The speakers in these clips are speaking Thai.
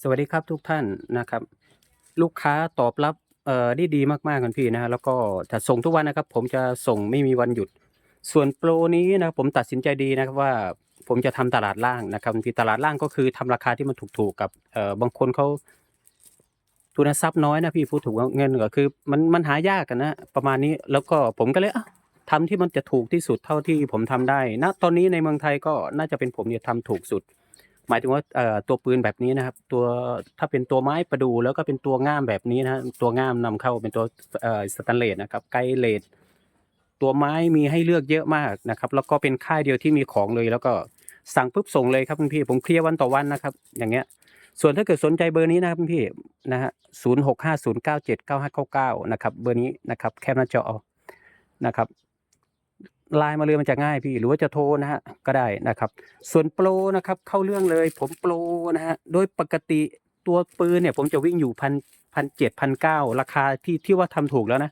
สวัสดีครับทุกท่านนะครับ ลูกค้าตอบรับเอ่อได้ดีมากๆกันพี่นะฮะแล้วก็จะส่งทุกวันนะครับ ผมจะส่งไม่มีวันหยุด ส่วนโปรนี้นะครับผมตัดสินใจดีนะครับว่าผมจะทำตลาดล่างนะครับพี่ตลาดล่างก็คือทำราคาที่มันถูกๆกับเอ่อบางคนเขาทุนทรัพย์น้อยนะพี่พูดถูกเงินก็คือมันมันหายากกันนะประมาณนี้แล้วก็ผมก็เลยอะทำที่มันจะถูกที่สุดเท่าที่ผมทำได้ณตอนนี้ในเมืองไทยก็น่าจะเป็นผมเนี่ยทำถูกสุด หมายถึงว่าตัวปืนแบบนี้นะครับ ตัวถ้าเป็นตัวไม้ประดูแล้วก็เป็นตัวง่ามแบบนี้นะตัวง่ามนำเข้าเป็นตัวสแตนเลสนะครับไกเลสตัวไม้มีให้เลือกเยอะมากนะครับ แล้วก็เป็นค่ายเดียวที่มีของเลย แล้วก็สั่งปุ๊บส่งเลยครับคุณพี่ผมเคลียร์วันต่อวันนะครับ อย่างเงี้ย ส่วนถ้าเกิดสนใจเบอร์นี้นะครับคุณพี่นะฮะศูนย์หกห้าศูนย์เก้าเจ็ดเก้าห้าเก้าเก้านะครับเบอร์นี้นะครับแคปหน้าจอนะครับ ไลน์มาเลยมันจะง่ายพี่หรือว่าจะโทรนะฮะก็ได้นะครับ ส่วนโปรนะครับเข้าเรื่องเลยผมโปรนะฮะโดยปกติตัวปืนเนี่ยผมจะวิ่งอยู่พันพันเจ็ดพันเก้าราคาที่ที่ว่าทำถูกแล้วนะ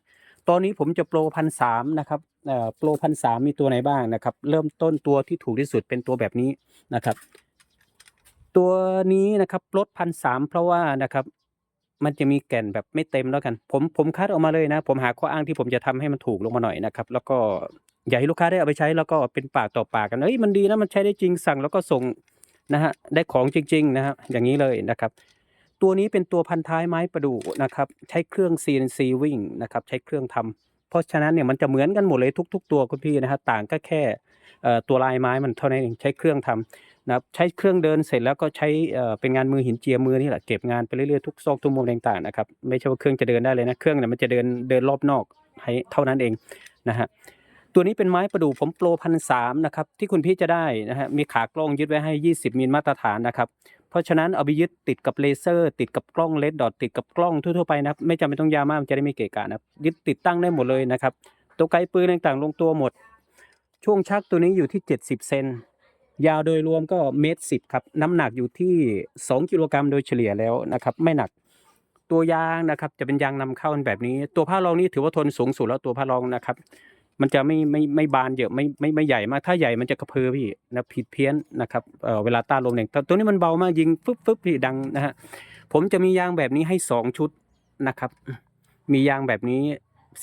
ตอนนี้ผมจะโปรพันสามนะครับเอ่อโปรพันสามมีตัวไหนบ้างนะครับ เริ่มต้นตัวที่ถูกที่สุดเป็นตัวแบบนี้นะครับ ตัวนี้นะครับลดพันสามเพราะว่านะครับมันจะมีแก่นแบบไม่เต็มแล้วกัน ผมผมคัดออกมาเลยนะ ผมหาข้ออ้างที่ผมจะทำให้มันถูกลงมาหน่อยนะครับ แล้วก็ อยากให้ลูกค้าได้เอาไปใช้แล้วก็เป็นปากต่อปากกันเอ้ยมันดีนะมันใช้ได้จริงสั่งแล้วก็ส่งนะฮะได้ของจริงๆนะฮะอย่างนี้เลยนะครับ ตัวนี้เป็นตัวพันท้ายไม้ประดู่นะครับใช้เครื่อง CNC วิ่งนะครับใช้เครื่องทำเพราะฉะนั้นเนี่ยมันจะเหมือนกันหมดเลยทุก ๆ ตัวคุณพี่นะฮะต่างก็แค่ตัวลายไม้มันเท่านั้นเองใช้เครื่องทำนะครับใช้เครื่องเดินเสร็จแล้วก็ใช้เอ่อเป็นงานมือหินเจียมือนี่แหละเก็บงานไปเรื่อยๆทุกซอกทุกมุมต่างๆนะครับไม่ใช่ว่าเครื่องจะเดินได้เลยนะเครื่องเนี่ยมันจะเดินเดินรอบนอกให้เท่านั้นเองนะฮะ ตัวนี้เป็นไม้ประดู่ผมโปรพันสามนะครับที่คุณพี่จะได้นะฮะมีขากล้องยึดไว้ให้ 20มิลมาตรฐานนะครับเพราะฉะนั้นเอาไปยึดติดกับเลเซอร์ ติดกับกล้องเลดดอทติดกับกล้องทั่วๆไปนะครับไม่จำเป็นต้องยาวมากมันจะได้ไม่เกะกะนะครับยึดติดตั้งได้หมดเลยนะครับตัวไกลปืนต่างๆ ลงตัวหมด ช่วงชักตัวนี้อยู่ที่ 70 เซนยาวโดยรวมก็เมตรสิบครับน้ำหนักอยู่ที่ 2 กิโลกรัมโดยเฉลี่ยแล้วนะครับไม่หนักตัวยางนะครับจะเป็นยางนำเข้าแบบนี้ ตัวผ้ารองนี่ถือว่าทนสูงสุดแล้วตัวผ้ารองนะครับ มันจะไม่ไม่ไม่บานเยอะไม่ไม่ไม่ใหญ่มากถ้าใหญ่มันจะกระเพือพี่นะผิดเพี้ยนนะครับเเวลาต้านลมแรงแต่ตัวนี้มันเบามากยิงฟึบฟึบพี่ดังนะฮะผมจะมียางแบบนี้ให้สองชุดนะครับ มียางแบบนี้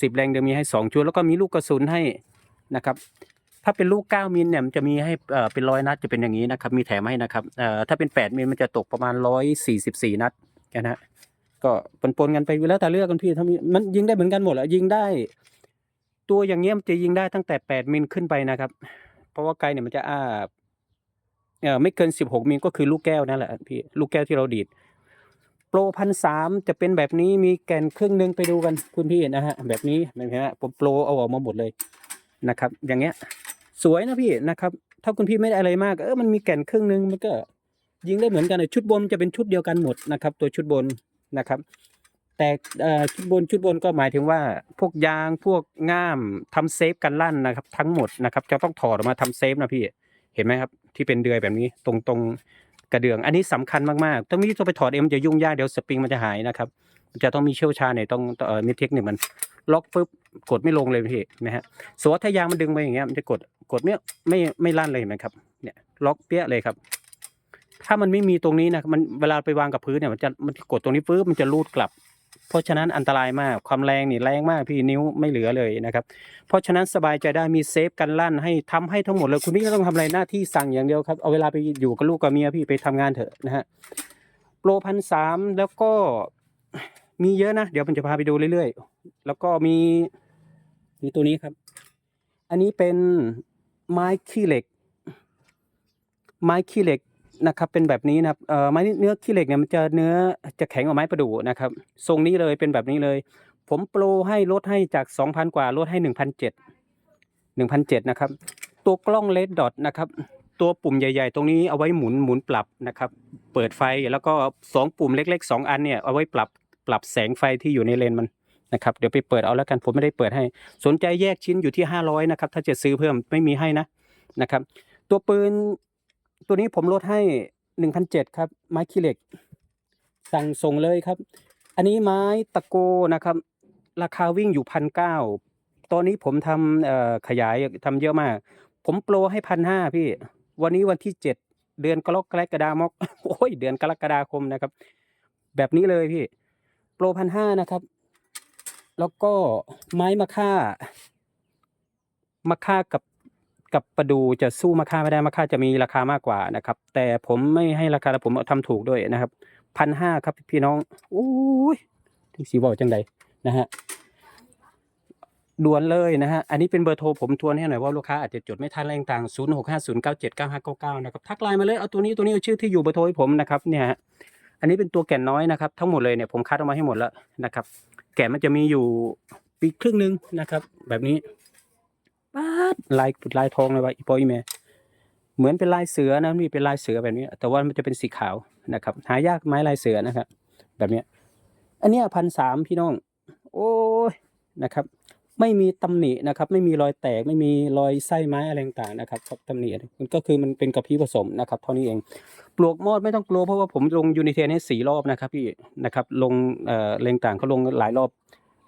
สิบแรงเดิมมีให้สองชุด แล้วก็มีลูกกระสุนให้นะครับถ้าเป็นลูก 9มิลเนี่ยมันจะมีให้เอ่อเป็นร้อยนัดจะเป็นอย่างนี้นะครับ มีแถมให้นะครับอ่อถ้าเป็น 8มิลมันจะตกประมาณ 144 นัดนะฮะก็ปนๆกันไปแล้วแต่เลือกกันพี่ถ้ามีมันยิงได้เหมือนกันหมดแหละยิงได้ ตัวอย่างเงี้ยมันจะยิงได้ตั้งแต่ 8 มิลขึ้นไปนะครับ เพราะว่าไกลเนี่ยมันจะอ้าเอ่อไม่เกิน 16 มิลก็คือลูกแก้วนั่นแหละพี่ลูกแก้วที่เราดีดโปรพันสามจะเป็นแบบนี้มีแกนครึ่งหนึงไปดูกันคุณพี่นะฮะแบบนี้เห็นไหมฮะผมโปรเอาออกมาหมดเลยนะครับ อย่างเงี้ยสวยนะพี่นะครับ ถ้าคุณพี่ไม่ได้อะไรมากเออมันมีแก่นครึ่งหนึงมันก็ยิงได้เหมือนกันเลยชุดบนจะเป็นชุดเดียวกันหมดนะครับ ตัวชุดบนนะครับ แต่ชุดบนชุดบนก็หมายถึงว่าพวกยางพวกง่ามทำเซฟกันลั่นนะครับ ทั้งหมดนะครับ จะต้องถอดออกมาทำเซฟนะพี่เห็นไหมครับ ที่เป็นเดือยแบบนี้ตรงตรงกระเดื่อง อันนี้สำคัญมากๆถ้ามีต้องไปถอดเอ็มนจะยุ่งยากเดี๋ยวสปริงมันจะหายนะครับจะต้องมีเชี่ยวชาญเนี่ยต้องเอ่อมีเทคนิคมันล็อกปุ๊บกดไม่ลงเลยพี่นะฮะสมมติว่าถ้ายางมันดึงไปอย่างเงี้ยมันจะกดกดไม่ไม่ไม่ลั่นเลยเห็นไหมครับเนี่ยล็อกเปี้ยเลยครับถ้ามันไม่มีตรงนี้นะมันเวลาไปวางกับพื้นเนี่ยมันจะมันกดตรงนี้ปุ๊บมันจะรูดกลับ เพราะฉะนั้นอันตรายมากความแรงนี่แรงมากพี่นิ้วไม่เหลือเลยนะครับเพราะฉะนั้นสบายใจได้มีเซฟกันลั่นให้ทำให้ทั้งหมดเลยคุณพี่ไม่ต้องทำอะไรหน้าที่สั่งอย่างเดียวครับเอาเวลาไปอยู่กับลูกกับเมียพี่ไปทำงานเถอะนะฮะโปรพันสามแล้วก็มีเยอะนะ เดี๋ยวผมจะพาไปดูเรื่อยๆ แล้วก็มีมีตัวนี้ครับ อันนี้เป็นไม้ขี้เหล็ก ไม้ขี้เหล็ก นะครับเป็นแบบนี้นะครับเอ่อไม้เนื้อขี้เหล็กเนี่ยมันจะเนื้อจะแข็งกว่าไม้ประดู่นะครับ ทรงนี้เลยเป็นแบบนี้เลย ผมโปรให้ลดให้จากสองพันกว่าลดให้หนึ่งพันเจ็ดหนึ่งพันเจ็ดนะครับ ตัวกล้องเลดดอทนะครับ ตัวปุ่มใหญ่ ๆ ตรงนี้เอาไว้หมุนหมุนปรับนะครับ เปิดไฟแล้วก็สองปุ่มเล็กๆสองอันเนี่ยเอาไว้ปรับปรับแสงไฟที่อยู่ในเลนมันนะครับเดี๋ยวไปเปิดเอาแล้วกันผมไม่ได้เปิดให้ สนใจแยกชิ้นอยู่ที่ห้าร้อยนะครับถ้าจะซื้อเพิ่มไม่มีให้นะนะครับ ตัวปืน ตัวนี้ผมลดให้หนึ่งพันเจ็ดครับ ไม้ขี้เหล็ก สั่งส่งเลยครับ อันนี้ไม้ตะโกนะครับ ราคาวิ่งอยู่พันเก้าตอนนี้ผมทำขยายทำเยอะมาก ผมโปรให้พันห้าพี่ วันนี้วันที่เจ็ดเดือนกรกฎามกโอ้ยเดือนกรกฎาคมนะครับ แบบนี้เลยพี่ โปรพันห้านะครับ แล้วก็ไม้มะค่ามะค่ากับ กับประดูจะสู้มะค่าไม่ได้มะค่าจะมีราคามากกว่านะครับ แต่ผมไม่ให้ราคาแล้วผมเอาทำถูกด้วยนะครับพันห้าครับพี่น้องโอ้ยถึงสีบอกจังใดนะฮะด่วนเลยนะฮะ อันนี้เป็นเบอร์โทรผมทวนให้หน่อยว่าลูกค้าอาจจะจดไม่ทันอะไรต่างศูนย์หกห้าศูนย์เก้าเจ็ดเก้าห้าเก้าเก้านะครับ ทักไลน์มาเลย เอาตัวนี้ตัวนี้เอาชื่อที่อยู่เบอร์โทรให้ผมนะครับ เนี่ยฮะอันนี้เป็นตัวแก่นน้อยนะครับ ทั้งหมดเลยเนี่ยผมคัดออกมาให้หมดแล้วนะครับ แก่นมันจะมีอยู่ปีครึ่งหนึ่งนะครับ แบบนี้ ป๊าดลายลายทองเลยว่าอีปอยอีเมเหมือนเป็นลายเสือนะนี่เป็นลายเสือแบบนี้ แต่ว่ามันจะเป็นสีขาวนะครับ หายากไม้ลายเสือนะครับ แบบเนี้ยอันเนี้พันสามพี่น้อง โอ้ยนะครับ ไม่มีตำหนินะครับ ไม่มีรอยแตกไม่มีรอยไส้ไม้อะไรต่างนะครับครับตำหนิมันก็คือมันเป็นกระพี้ผสมนะครับเท่านี้เองปลวกมอดไม่ต้องกลัวเพราะว่าผมลงยูนิเทนให้สี่รอบนะครับพี่นะครับลงเอ่อแรงต่างเขาลงหลายรอบ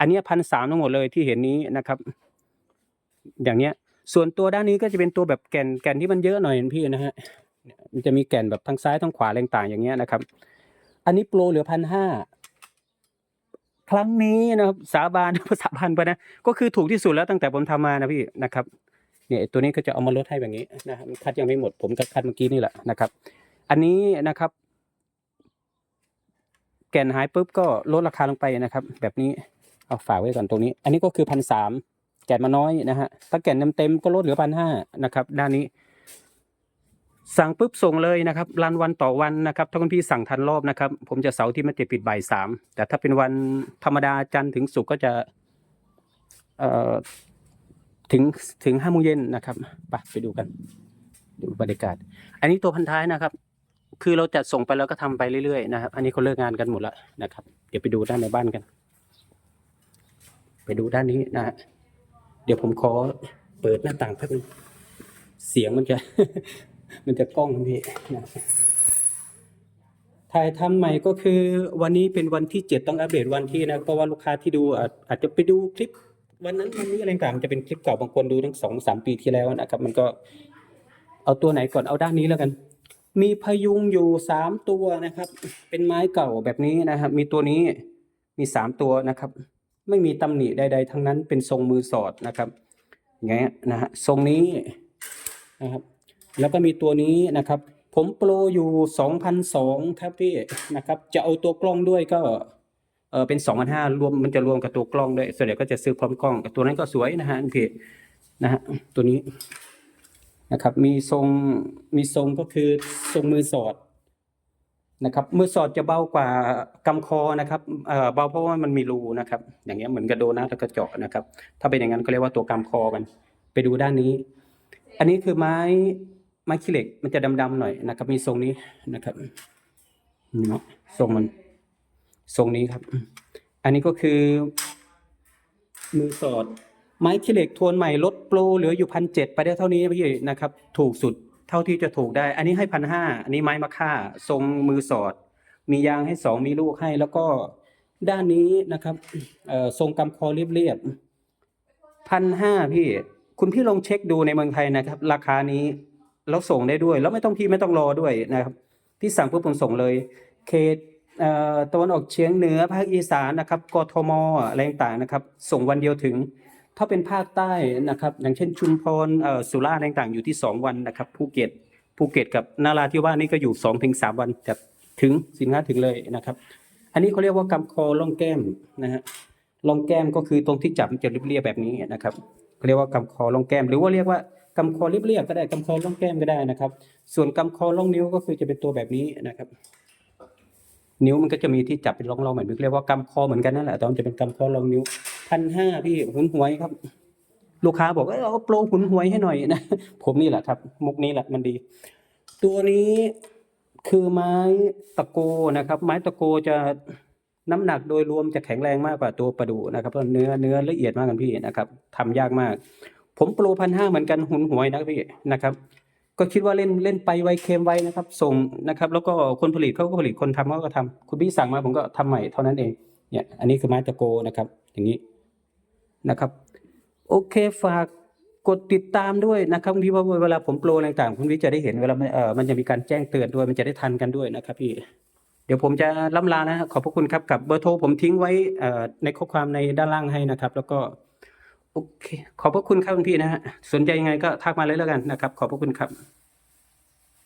อันนี้พันสามทั้งหมดเลยที่เห็นนี้นะครับ อย่างเนี้ย ส่วนตัวด้านนี้ก็จะเป็นตัวแบบแก่นแก่นที่มันเยอะหน่อยพี่นะฮะมันจะมีแก่นแบบทั้งซ้ายทั้งขวาแรงต่างอย่างเงี้ยนะครับ อันนี้โปรเหลือพันห้าครั้งนี้นะครับสาบานภาษาพันไปนะก็คือถูกที่สุดแล้วตั้งแต่ผมทำมานะพี่นะครับเนี่ยตัวนี้ก็จะเอามาลดให้แบบนี้นะครับคัดยังไม่หมดผมก็คัดเมื่อกี้นี่แหละนะครับ อันนี้นะครับ แก่นหายปุ๊บก็ลดราคาลงไปนะครับ แบบนี้เอาฝากไว้ก่อนตรงนี้ อันนี้ก็คือพันสาม แก่นมาน้อยนะฮะ ถ้าแก่นเต็มๆก็ลดเหลือพันห้านะครับ ด้านนี้ สั่งปุ๊บส่งเลยนะครับรันวันต่อวันนะครับถ้าคุณพี่สั่งทันรอบนะครับ ผมจะเสาร์ที่มันจะปิดบ่ายสามแต่ถ้าเป็นวันธรรมดาจันทร์ถึงศุกร์ก็จะ เอ่อถึงถึงห้าโมงเย็นนะครับไปไปดูกันดูบรรยากาศ อันนี้ตัวพันท้ายนะครับ คือเราจะส่งไปแล้วก็ทำไปเรื่อยๆนะครับ อันนี้เขาเลิกงานกันหมดแล้วนะครับ เดี๋ยวไปดูด้านในบ้านกัน ไปดูด้านนี้นะฮะ เดี๋ยวผมขอเปิดหน้าต่างแป๊บนึงเสียงมันจะ มันจะกล้องพี่นะถ่ายทำใหม่ก็คือวันนี้เป็นวันที่เจ็ดต้องอัปเดตวันที่นะเพราะว่าลูกค้าที่ดูอาจอาจจะไปดูคลิป วันนั้นวันนี้อะไรต่างจะเป็นคลิปเก่าบางคนดูตั้งสองสามปีที่แล้วนะครับ มันก็เอาตัวไหนก่อนเอาด้านนี้แล้วกัน มีพยุงอยู่สามตัวนะครับ เป็นไม้เก่าแบบนี้นะครับ มีตัวนี้มีสามตัวนะครับ ไม่มีตำหนิใด ๆ ทั้งนั้นเป็นทรงมือสอดนะครับอย่างเงี้ยนะฮะทรงนี้นะครับแล้วก็มีตัวนี้นะครับ ผมโปรอยู่สองพันสองครับพี่นะครับจะเอาตัวกล้องด้วยก็เออเป็นสองพันห้ารวมมันจะรวมกับตัวกล้องด้วยส่วนใหญ่ก็จะซื้อพร้อมกล้องตัวนั้นก็สวยนะฮะพี่นะฮะตัวนี้นะครับมีทรงมีทรงก็คือทรงมือสอด นะครับมือสอดจะเบากว่ากำคอนะครับเบาเพราะว่ามันมีรูนะครับ อย่างเงี้ยเหมือนกระโดนัทแล้วก็เจาะนะครับ ถ้าเป็นอย่างนั้นก็เรียกว่าตัวกำคอมัน ไปดูด้านนี้ อันนี้คือไม้ไม้ขี้เหล็กมันจะดำๆหน่อยนะครับ มีทรงนี้นะครับเนาะทรงมันทรงนี้ครับ อันนี้ก็คือ มือสอด ไม้ขี้เหล็กทวนใหม่ลดโปรเหลืออยู่พันเจ็ดไปได้เท่านี้พี่นะครับ ถูกสุด เท่าที่จะถูกได้ อันนี้ให้พันห้าอันนี้ไม้มะค่า ทรงมือสอด มียางให้สองมีลูกให้ แล้วก็ด้านนี้นะครับทรงกำคอเรียบๆพันห้าพี่ คุณพี่ลองเช็คดูในเมืองไทยนะครับ ราคานี้แล้วส่งได้ด้วย แล้วไม่ต้องพี่ไม่ต้องรอด้วยนะครับ พี่สั่งปุ๊บผมส่งเลยเขตตะวันออกเฉียงเหนือภาคอีสานนะครับกทมอะไรต่างๆนะครับ ส่งวันเดียวถึง ถ้าเป็นภาคใต้นะครับ อย่างเช่นชุมพรสุราษฎร์อะไรต่างๆ อยู่ที่สองวันนะครับภูเก็ตภูเก็ตกับนาราธิวาสนี่ก็อยู่สองถึงสามวันจะถึงสินค้าถึงเลยนะครับ อันนี้เขาเรียกว่ากำคอล่องแก้มนะฮะล่องแก้มก็คือตรงที่จับมันจะเรียบๆแบบนี้นะครับเขาเรียกว่ากำคอล่องแก้ม หรือว่าเรียกว่ากำคอเรียบๆก็ได้กำคอล่องแก้มก็ได้นะครับ ส่วนกำคอล่องนิ้วก็คือจะเป็นตัวแบบนี้นะครับนิ้วมันก็จะมีที่จับเป็นร่องๆเหมือนเรียกว่ากำคอเหมือนกันนั่นแหละแต่มันจะเป็นกำคอรองนิ้ว พันห้าพี่หุนหวยครับ ลูกค้าบอกว่าเอาโปรหุนหวยให้หน่อยนะ ผมนี่แหละครับ มุกนี้แหละมันดี ตัวนี้คือไม้ตะโกนะครับ ไม้ตะโกจะน้ำหนักโดยรวมจะแข็งแรงมากกว่าตัวประดูนะครับเพราะเนื้อเนื้อละเอียดมากกันพี่นะครับทำยากมาก ผมโปรพันห้าเหมือนกันหุนหวยนะพี่นะครับ ก็คิดว่าเล่นเล่นไปไวเค็มไวนะครับ ส่งนะครับ แล้วก็คนผลิตเขาก็ผลิตคนทำเขาก็ทำคุณพี่สั่งมาผมก็ทำใหม่เท่านั้นเองเนี่ยอันนี้คือไม้ตะโกนะครับ อย่างนี้ นะครับ โอเคฝากกดติดตามด้วยนะครับพี่เพราะว่าเวลาผมโปรอะไรต่างๆคุณพี่จะได้เห็นเวลามันเออมันจะมีการแจ้งเตือนด้วยมันจะได้ทันกันด้วยนะครับพี่เดี๋ยวผมจะล่ำลานะขอบพระคุณครับกับเบอร์โทรผมทิ้งไว้ในข้อความในด้านล่างให้นะครับ แล้วก็โอเค ขอบพระคุณครับคุณพี่นะฮะสนใจยังไงก็ทักมาเลยแล้วกันนะครับ ขอบพระคุณครับ